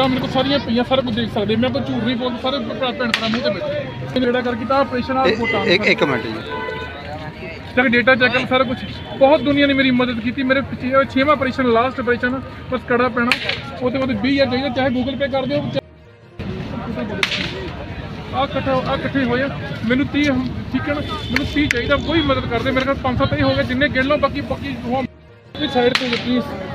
ਤਾਂ ਮੇਰੇ ਕੋਲ ਸਾਰੀਆਂ ਪਈਆਂ ਸਾਰਾ ਕੁਝ ਦੇਖ ਸਕਦੇ। ਮੈਂ ਕੋਈ ਝੂਠ ਨਹੀਂ ਬੋਲਦਾ ਸਾਰੇ ਭਰਾ ਭੈਣ ਭਰਾ ਮੂੰਹ ਤੇ ਬੈਠੇ ਜਿਹੜਾ ਕਰਕੇ ਤਾਂ ਆਪਰੇਸ਼ਨ ਆ ਰਿਪੋਰਟਾਂ ਇੱਕ ਇੱਕ ਮਿੰਟ ਜੀ। ਤੱਕ ਡੇਟਾ ਚੈੱਕ ਕਰ ਸਾਰਾ ਕੁਝ ਬਹੁਤ ਦੁਨੀਆ ਨੇ ਮੇਰੀ ਮਦਦ ਕੀਤੀ। ਮੇਰੇ ਪਿੱਛੇ ਛੇਵਾਂ ਆਪਰੇਸ਼ਨ ਲਾਸਟ ਆਪਰੇਸ਼ਨ ਬਸ ਕੜਾ ਪੈਣਾ। ਉਹਦੇ ਬਾਅਦ 20000 ਚਾਹੀਦਾ ਚਾਹੇ ਗੂਗਲ ਪੇ ਕਰ ਦਿਓ। ਆ ਇਕੱਠੇ ਆ ਇਕੱਠੇ ਹੋਏ। ਮੈਨੂੰ 30 ਠੀਕ ਹੈ ਨਾ? ਮੈਨੂੰ 30 ਚਾਹੀਦਾ। ਕੋਈ ਮਦਦ ਕਰਦੇ ਮੇਰੇ ਕੋਲ 500 ਤਾਂ ਹੀ ਗਏ। ਜਿੰਨੇ ਗਿਣ ਲਓ ਬਾਕੀ ਬਾਕੀ ਹੋ ਵੀ ਸਾਈਡ ਤੇ ਪਲੀਜ਼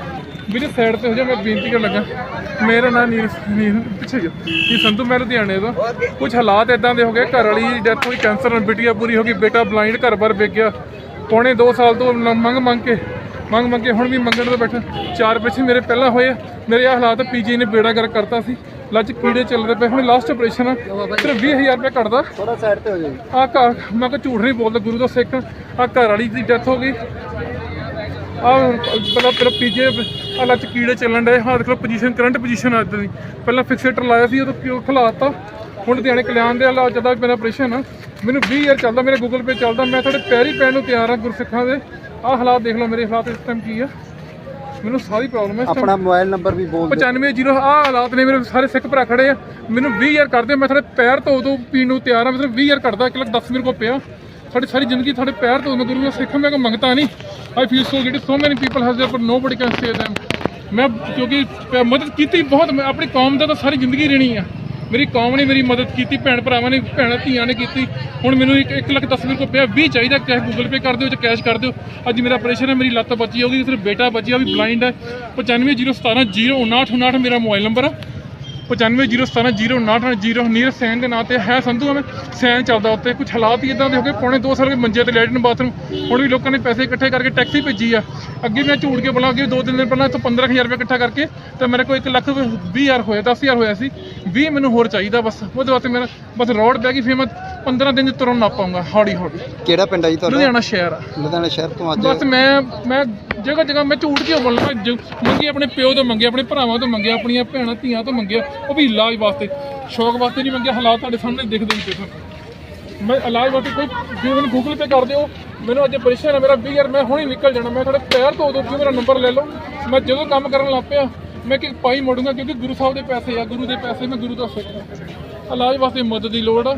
ਵੀਰੇ ਸਾਈਡ ਤੇ ਹੋ ਜਾ ਮੈਂ ਬੇਨਤੀ ਕਰਨ ਲੱਗਾ। ਮੇਰਾ ਨਾਂ ਨੀਰ ਨੀਰ ਪਿੱਛੇ ਜਾ। ਇਹ ਸੰਧੂ ਮੈਂ ਲੁਧਿਆਣੇ ਦਾ ਕੁਝ ਹਾਲਾਤ ਇਦਾਂ ਦੇ ਹੋ ਗਏ ਘਰ ਵਾਲੀ ਦੀ ਡੈਥ ਹੋਈ ਕੈਂਸਰ ਨਾਲ ਬਿਟੀਆ ਪੂਰੀ ਹੋ ਗਈ ਬੇਟਾ ਬਲਾਈਂਡ ਘਰ ਬਾਰ ਵਿਕ ਗਿਆ। ਪੌਣੇ 2 ਸਾਲ ਤੋਂ ਮੰਗ ਮੰਗ ਕੇ ਮੰਗ ਮੰਗ ਕੇ ਹੁਣ ਵੀ ਮੰਗਣ ਤੋਂ ਬੈਠਾ। ਚਾਰ ਪਿੱਛੇ ਮੇਰੇ ਪਹਿਲਾਂ ਹੋਏ ਆ। ਮੇਰੇ ਆਹ ਹਾਲਾਤ ਪੀਜੀ ਨੇ ਬੇੜਾ ਕਰ ਕਰਤਾ ਸੀ। ਲੱਜ ਕੀੜੇ ਚੱਲਦੇ ਪਏ। ਹੁਣ ਲਾਸਟ ਆਪਰੇਸ਼ਨ ਆ। ਸਿਰਫ 20000 ਰੁਪਏ ਕੱਟਦਾ ਥੋੜਾ ਸਾਈਡ ਤੇ ਹੋ ਜਾਓ ਆ ਘਰ ਮੈਂ ਕੋਈ ਝੂਠ ਨਹੀਂ ਬੋਲਦਾ ਗੁਰੂ ਦਾ ਸਿੱਖ। ਆ ਘਰ ਵਾਲੀ ਦੀ ਡੈਥ ਹੋ ਗਈ। ਆ ਪਹਿਲਾਂ ਪਹਿਲਾਂ ਪੀਜੇ ਆ ਲੱਚ ਕੀੜੇ ਚੱਲਣ ਡਏ ਹਾਂ ਦੇਖ ਲਓ ਪੋਜੀਸ਼ਨ ਕਰੰਟ ਪੋਜੀਸ਼ਨ ਆ ਇਦਾਂ ਦੀ ਪਹਿਲਾਂ ਫਿਕਸੇਟਰ ਲਾਇਆ ਸੀ ਉਹ ਕਿਉਂ ਖਲਾਤਾ ਹੁਣ ਲੁਧਿਆਣੇ ਕਲਿਆਣ ਦੇ ਹਾਲਾਤ ਜਦਾ ਮੇਰਾ ਆਪਰੇਸ਼ਨ ਆ ਮੈਨੂੰ 20 ਇਅਰ ਚੱਲਦਾ ਮੇਰੇ ਗੂਗਲ ਪੇ ਚੱਲਦਾ ਮੈਂ ਤੁਹਾਡੇ ਪੈਰੀ ਪੈਣ ਨੂੰ ਤਿਆਰ ਆ ਗੁਰਸਿੱਖਾਂ ਦੇ ਆ ਹਾਲਾਤ ਦੇਖ ਲਓ ਮੇਰੇ ਹਾਲਾਤ ਇਸ ਟਾਈਮ ਕੀ ਆ ਮੈਨੂੰ ਸਾਰੀ ਪ੍ਰੋਬਲਮ ਹੈ ਇਸ time। ਆਪਣਾ ਮੋਬਾਈਲ ਨੰਬਰ ਵੀ ਬੋਲ ਦਿਓ 95 ਆ ਹਾਲਾਤ ਨੇ ਮੇਰੇ ਸਾਰੇ ਸਿੱਖ ਭਰਾ ਖੜੇ ਆ ਮੈਨੂੰ 20 ਯਾਰ ਕਰਦੇ ਮੈਂ ਤੁਹਾਡੇ ਪੈਰ ਤੋਂ ਉਦੋਂ ਪੀਣ ਨੂੰ ਤਿਆਰ ਆ ਮੈਂ ਸਿਰਫ 20 ਯਾਰ ਕੱਢਦਾ 1 ਲੱਖ 10 ਮੇਰੇ ਕੋਲ ਪਿਆ ਸਾਡੀ ਸਾਰੀ ਜ਼ਿੰਦਗੀ ਤੁਹਾਡੇ ਪੈਰ ਤੋਂ ਮੈਂ ਗੁਰੂ ਦਾ ਸਿੱਖ ਮੈਂ ਕੋ ਮੰਗਤਾ ਨਹੀਂ I feel so get so many people has there ਪਰ ਨੋਬਡੀ ਕੈਨ ਸੇ them ਮੈਂ ਕਿਉਂਕਿ ਪ- ਮਦਦ ਕੀਤੀ ਬਹੁਤ, ਮੈਂ ਆਪਣੀ ਕੌਮ ਦਾ ਤਾਂ ਸਾਰੀ ਜ਼ਿੰਦਗੀ ਰਹਿਣੀ ਆ। ਮੇਰੀ ਕੌਮ ਨੇ ਮੇਰੀ ਮਦਦ ਕੀਤੀ, ਭੈਣ ਭਰਾਵਾਂ ਨੇ, ਭੈਣਾਂ ਧੀਆਂ ਨੇ ਕੀਤੀ। ਹੁਣ ਮੈਨੂੰ ਇੱਕ ਇੱਕ ਲੱਖ 10 ਮੇਰੇ ਕੋਲ 20 ਚਾਹੀਦਾ ਕੈਸ਼ ਗੂਗਲ ਪੇ ਕਰ ਦਿਓ ਜਾਂ ਕੈਸ਼ ਕਰ ਦਿਓ। ਅੱਜ ਮੇਰਾ ਆਪਰੇਸ਼ਨ ਹੈ ਮੇਰੀ ਲੱਤ ਬਚੀ ਹੋਗੀ ਸਿਰਫ ਬੇਟਾ ਬਚਿਆ, ਉਹ ਵੀ ਬਲਾਈਂਡ ਹੈ 9501705959 ਮੇਰਾ ਮੋਬਾਈਲ ਨੰਬਰ ਆ। 9501705959 ਨੀਰ ਸੈਨ ਦੇ ਨਾਂ ਤੇ ਹੈ ਸੰਧੂ ਮੈਂ ਸੈਨ ਚੱਲਦਾ ਉੱਤੇ। ਕੁਝ ਹਾਲਾਤ ਹੀ ਇਦਾਂ ਦੇ ਹੋ ਗਏ, ਪੌਣੇ 2 ਸਾਲ ਹੋ ਗਏ ਮੰਜੇ ਤੇ ਲੈਟਰਨ ਬਾਥਰੂਮ ਹੁਣ ਵੀ ਲੋਕਾਂ ਨੇ ਪੈਸੇ ਇਕੱਠੇ ਕਰਕੇ ਟੈਕਸੀ ਭੇਜੀ ਆ। ਅੱਗੇ ਮੈਂ ਝੂਠ ਕੇ ਬੋਲਾਂ, ਅੱਗੇ ਦੋ ਤਿੰਨ ਦਿਨ ਪਹਿਲਾਂ ਇੱਥੋਂ 15000 ਰੁਪਏ ਇਕੱਠਾ ਕਰਕੇ ਤਾਂ ਮੇਰੇ ਕੋਲ 1 ਲੱਖ 20000 ਹੋਇਆ 10000 ਹੋਇਆ ਸੀ। 20 ਮੈਨੂੰ ਹੋਰ ਚਾਹੀਦਾ ਬਸ, ਉਹਦੇ ਵਾਸਤੇ ਮੇਰਾ ਬਸ ਰੋਡ ਪੈ ਗਈ ਫਿਰ 15 ਦਿਨ ਚ ਤੁਰਨ ਨਾ ਪਾਉਂਗਾ ਹੌਲੀ ਹੌਲੀ। ਕਿਹੜਾ ਪਿੰਡ ਹੈ ਜੀ ਤੁਹਾਡਾ? ਲੁਧਿਆਣਾ ਸ਼ਹਿਰ ਆ। ਲੁਧਿਆਣਾ ਸ਼ਹਿਰ ਤੋਂ ਅੱਜ ਬਸ ਮੈਂ ਮੈਂ ਜਗ੍ਹਾ ਜਗ੍ਹਾ ਮੈਂ ਝੂਠ ਕਿਉਂ ਬੋਲਣਾ ਜ- ਮੰਗੀ ਆਪਣੇ ਪਿਓ ਤੋਂ ਮੰਗੇ ਆਪਣੇ ਭਰਾਵਾਂ ਤੋਂ ਮੰਗੇ ਆਪਣੀਆਂ ਭੈਣਾਂ ਧੀਆਂ ਤੋਂ ਮੰਗਿਆ ਉਹ ਵੀ ਇਲਾਜ ਵਾਸਤੇ ਸ਼ੌਕ ਵਾਸਤੇ ਨਹੀਂ ਮੰਗਿਆ ਹਾਲਾਤ ਤੁਹਾਡੇ ਸਾਹਮਣੇ ਦਿਖਦੇ ਹੀ ਪਏ। ਮੈਂ ਇਲਾਜ ਵਾਸਤੇ ਕੋਈ ਜੇ ਮੈਨੂੰ ਗੂਗਲ ਪੇ ਕਰ ਦਿਓ ਮੈਨੂੰ ਅੱਜ ਪਰੇਸ਼ਾਨ ਹੈ ਮੇਰਾ 20 ਯਾਰ ਮੈਂ ਹੁਣੇ ਨਿਕਲ ਜਾਣਾ ਮੈਂ ਤੁਹਾਡੇ ਪੈਰ ਤੋਂ ਉਦੋਂ ਮੇਰਾ ਨੰਬਰ ਲੈ ਲਓ। ਮੈਂ ਜਦੋਂ ਕੰਮ ਕਰਨ ਲੱਗ ਪਿਆ ਮੈਂ ਕਿ ਪਾਈ ਮੋੜੂੰਗਾ ਕਿਉਂਕਿ ਗੁਰੂ ਸਾਹਿਬ ਦੇ ਪੈਸੇ ਆ ਗੁਰੂ ਦੇ ਪੈਸੇ ਮੈਂ ਗੁਰੂ ਦਾ ਸਿੱਖ ਹਾਂ। ਇਲਾਜ ਵਾਸਤੇ ਮਦਦ ਦੀ ਲੋੜ ਆ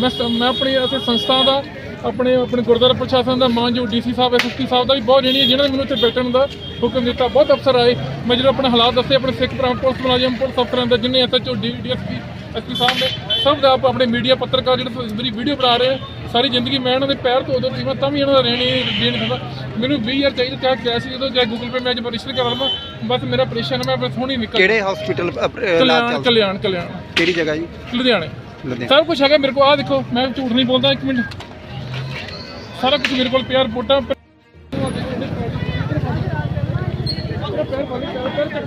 ਮੈਂ ਸ- ਮੈਂ ਆਪਣੀ ਅਤੇ ਸੰਸਥਾ ਦਾ ਆਪਣੇ ਆਪਣੇ ਗੁਰਦੁਆਰਾ ਪ੍ਰਸ਼ਾਸਨ ਦਾ ਮਾਨਯੋਗ ਡੀਸੀ ਸਾਹਿਬ ਐਸਐਸਪੀ ਸਾਹਿਬ ਦਾ ਵੀ ਬਹੁਤ ਜਿਹੜੀ ਜਿਨ੍ਹਾਂ ਨੇ ਮੈਨੂੰ ਇੱਥੇ ਬੈਠਣ ਦਾ ਹੁਕਮ ਦਿੱਤਾ ਬਹੁਤ ਅਫਸਰ ਆਏ। ਮੈਂ ਜਦੋਂ ਆਪਣੇ ਹਾਲਾਤ ਦੱਸੇ ਆਪਣੇ ਸਿੱਖ ਭਰਾ ਪੁਲਿਸ ਮੁਲਾਜ਼ਮ ਪੁਲਿਸ ਅਫਸਰਾਂ ਦਾ ਜਿੰਨੇ ਐਸਐਚਓ ਡੀਐਸਪੀ ਐਸਪੀ ਸਾਹਿਬ ਨੇ ਸਭ ਦਾ ਆਪ- ਆਪਣੇ ਮੀਡੀਆ ਪੱਤਰਕਾਰ ਜਿਹੜੇ ਮੇਰੀ ਵੀਡੀਓ ਬਣਾ ਰਹੇ ਸਾਰੀ ਜ਼ਿੰਦਗੀ ਮੈਂ ਇਹਨਾਂ ਦੇ ਪੈਰ ਤੋਂ ਉਦੋਂ ਸੀ ਮੈਂ ਤਾਂ ਵੀ ਇਹਨਾਂ ਦਾ ਰਹਿਣੀ ਦੇਣ ਦਿੰਦਾ। ਮੈਨੂੰ 20000 ਚਾਹੀਦਾ ਚਾਹੇ ਕੈਸ਼ ਦੇ ਦਿਓ ਚਾਹੇ ਗੂਗਲ ਪੇ ਮੈਂ ਅੱਜ ਰਜਿਸਟਰ ਕਰਾ ਲਵਾਂ ਬਸ ਮੇਰਾ ਆਪਰੇਸ਼ਨ ਮੈਂ ਬਸ ਹੁਣੀ ਨਿਕਲ ਕਿਹੜੇ ਹਸਪੀਟਲ ਕਲਿਆਣ ਕਲਿਆਣ। ਕਿਹੜੀ ਜਗ੍ਹਾ ਜੀ? ਲੁਧਿਆਣੇ। ਲੁਧਿਆਣਾ। ਸਭ ਕੁਝ ਹੈਗਾ ਮੇਰੇ ਕੋਲ। ਆ ਦੇਖੋ, ਮੈਂ ਝੂਠ ਨਹੀਂ ਬੋਲਦਾ, ਇੱਕ ਮਿੰਟ। ਸਾਰਾ ਕੁਝ ਮੇਰੇ ਕੋਲ ਪਿਆ ਰਿਪੋਰਟਾਂ ਪੈਰ ਪੈਰ ਪੈਰ ਚੱਕ